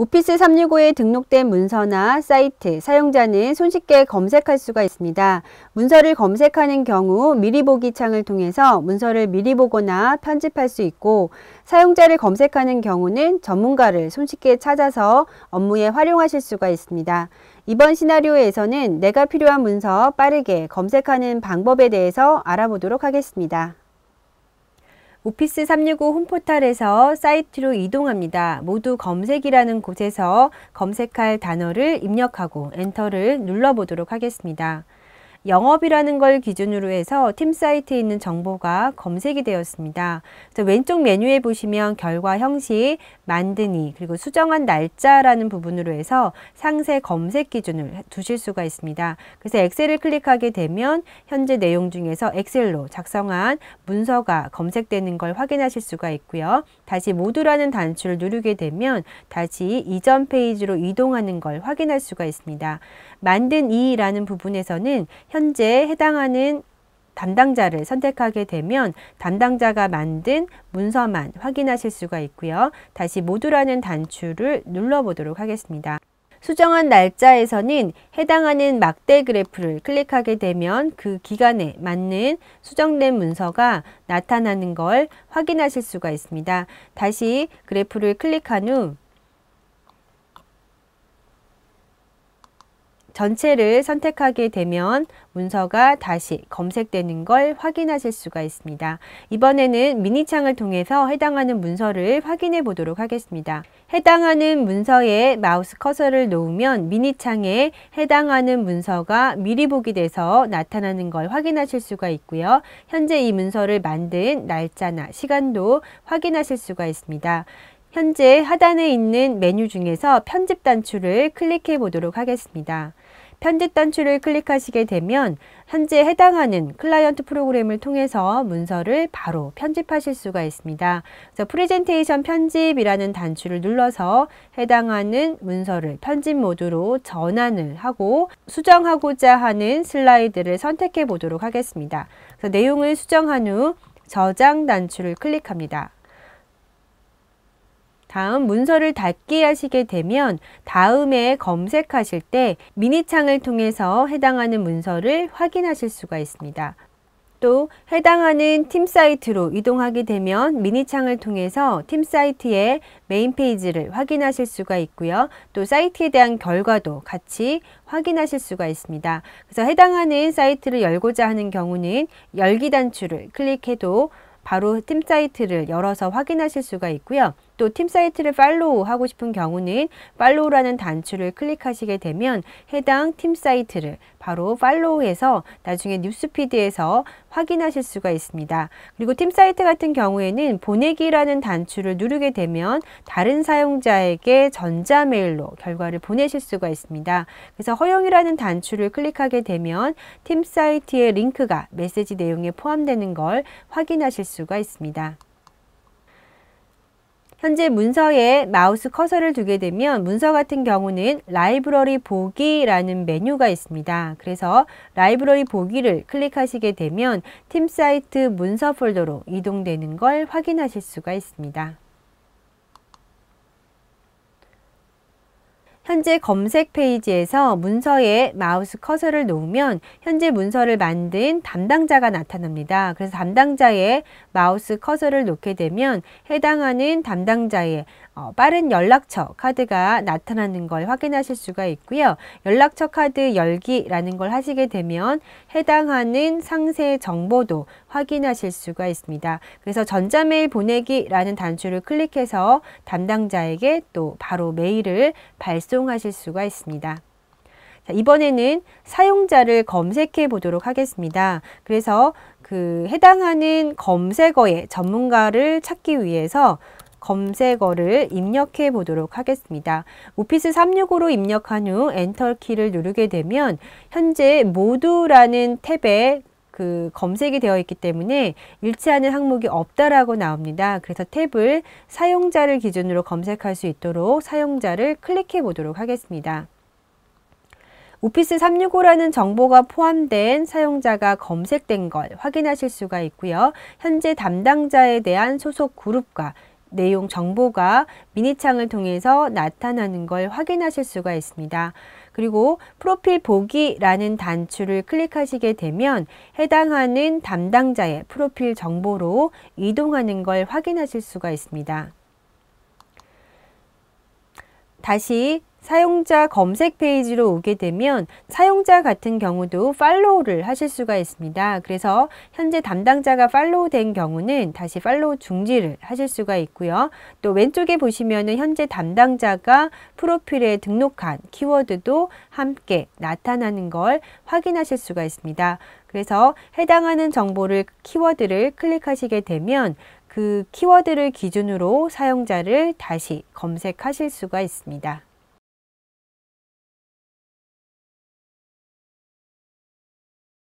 오피스 365에 등록된 문서나 사이트, 사용자는 손쉽게 검색할 수가 있습니다. 문서를 검색하는 경우 미리 보기 창을 통해서 문서를 미리 보거나 편집할 수 있고 사용자를 검색하는 경우는 전문가를 손쉽게 찾아서 업무에 활용하실 수가 있습니다. 이번 시나리오에서는 내가 필요한 문서 빠르게 검색하는 방법에 대해서 알아보도록 하겠습니다. 오피스 365 홈포탈에서 사이트로 이동합니다. 모두 검색이라는 곳에서 검색할 단어를 입력하고 엔터를 눌러보도록 하겠습니다. 영업이라는 걸 기준으로 해서 팀 사이트에 있는 정보가 검색이 되었습니다. 왼쪽 메뉴에 보시면 결과 형식, 만드니, 그리고 수정한 날짜라는 부분으로 해서 상세 검색 기준을 두실 수가 있습니다. 그래서 엑셀을 클릭하게 되면 현재 내용 중에서 엑셀로 작성한 문서가 검색되는 걸 확인하실 수가 있고요. 다시 모두라는 단추를 누르게 되면 다시 이전 페이지로 이동하는 걸 확인할 수가 있습니다. 만든 이라는 부분에서는 현재 해당하는 담당자를 선택하게 되면 담당자가 만든 문서만 확인하실 수가 있고요. 다시 모두라는 단추를 눌러보도록 하겠습니다. 수정한 날짜에서는 해당하는 막대 그래프를 클릭하게 되면 그 기간에 맞는 수정된 문서가 나타나는 걸 확인하실 수가 있습니다. 다시 그래프를 클릭한 후 전체를 선택하게 되면 문서가 다시 검색되는 걸 확인하실 수가 있습니다. 이번에는 미니창을 통해서 해당하는 문서를 확인해 보도록 하겠습니다. 해당하는 문서에 마우스 커서를 놓으면 미니창에 해당하는 문서가 미리 보기 돼서 나타나는 걸 확인하실 수가 있고요. 현재 이 문서를 만든 날짜나 시간도 확인하실 수가 있습니다. 현재 하단에 있는 메뉴 중에서 편집 단추를 클릭해 보도록 하겠습니다. 편집 단추를 클릭하시게 되면 현재 해당하는 클라이언트 프로그램을 통해서 문서를 바로 편집하실 수가 있습니다. 그래서 프레젠테이션 편집이라는 단추를 눌러서 해당하는 문서를 편집 모드로 전환을 하고 수정하고자 하는 슬라이드를 선택해 보도록 하겠습니다. 그래서 내용을 수정한 후 저장 단추를 클릭합니다. 다음 문서를 닫기 하시게 되면 다음에 검색하실 때 미니창을 통해서 해당하는 문서를 확인하실 수가 있습니다. 또 해당하는 팀 사이트로 이동하게 되면 미니창을 통해서 팀 사이트의 메인 페이지를 확인하실 수가 있고요. 또 사이트에 대한 결과도 같이 확인하실 수가 있습니다. 그래서 해당하는 사이트를 열고자 하는 경우는 열기 단추를 클릭해도 바로 팀 사이트를 열어서 확인하실 수가 있고요. 또 팀 사이트를 팔로우 하고 싶은 경우는 팔로우라는 단추를 클릭하시게 되면 해당 팀 사이트를 바로 팔로우해서 나중에 뉴스피드에서 확인하실 수가 있습니다. 그리고 팀 사이트 같은 경우에는 보내기라는 단추를 누르게 되면 다른 사용자에게 전자메일로 결과를 보내실 수가 있습니다. 그래서 허용이라는 단추를 클릭하게 되면 팀 사이트의 링크가 메시지 내용에 포함되는 걸 확인하실 수가 있습니다. 현재 문서에 마우스 커서를 두게 되면 문서 같은 경우는 라이브러리 보기라는 메뉴가 있습니다. 그래서 라이브러리 보기를 클릭하시게 되면 팀 사이트 문서 폴더로 이동되는 걸 확인하실 수가 있습니다. 현재 검색 페이지에서 문서에 마우스 커서를 놓으면 현재 문서를 만든 담당자가 나타납니다. 그래서 담당자의 마우스 커서를 놓게 되면 해당하는 담당자의 어, 빠른 연락처 카드가 나타나는 걸 확인하실 수가 있고요. 연락처 카드 열기라는 걸 하시게 되면 해당하는 상세 정보도 확인하실 수가 있습니다. 그래서 전자메일 보내기라는 단추를 클릭해서 담당자에게 또 바로 메일을 발송하실 수가 있습니다. 자, 이번에는 사용자를 검색해 보도록 하겠습니다. 그래서 그 해당하는 검색어의 전문가를 찾기 위해서 검색어를 입력해 보도록 하겠습니다. 오피스 365로 입력한 후 엔터 키를 누르게 되면 현재 모두라는 탭에 그 검색이 되어 있기 때문에 일치하는 항목이 없다라고 나옵니다. 그래서 탭을 사용자를 기준으로 검색할 수 있도록 사용자를 클릭해 보도록 하겠습니다. 오피스 365라는 정보가 포함된 사용자가 검색된 걸 확인하실 수가 있고요. 현재 담당자에 대한 소속 그룹과 내용 정보가 미니창을 통해서 나타나는 걸 확인하실 수가 있습니다. 그리고 프로필 보기라는 단추를 클릭하시게 되면 해당하는 담당자의 프로필 정보로 이동하는 걸 확인하실 수가 있습니다. 다시 사용자 검색 페이지로 오게 되면 사용자 같은 경우도 팔로우를 하실 수가 있습니다. 그래서 현재 담당자가 팔로우 된 경우는 다시 팔로우 중지를 하실 수가 있고요. 또 왼쪽에 보시면은 현재 담당자가 프로필에 등록한 키워드도 함께 나타나는 걸 확인하실 수가 있습니다. 그래서 해당하는 정보를 키워드를 클릭하시게 되면 그 키워드를 기준으로 사용자를 다시 검색하실 수가 있습니다.